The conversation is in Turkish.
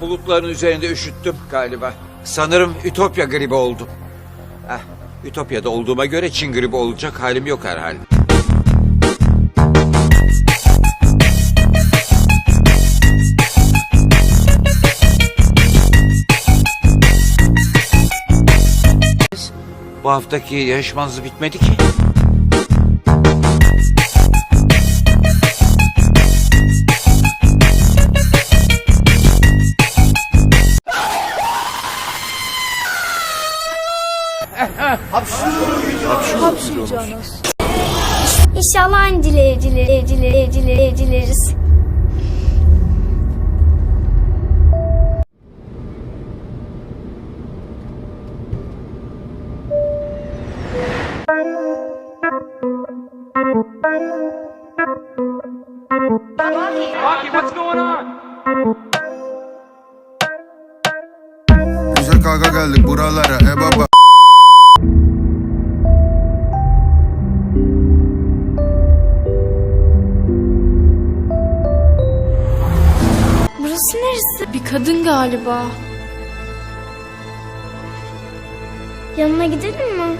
bulutların üzerinde üşüttüm galiba. Sanırım Ütopya gribi oldum. Heh, Ütopya'da olduğuma göre Çin gribi olacak halim yok herhalde. Bu haftaki yarışmanız bitmedi ki. Hapşıracağınız. İnşallah aynı dile evciler, evciler, evciler, evcileriz. Güzel kavga geldik buralara e baba Burası neresi? Bir kadın galiba. Yanına gidelim mi?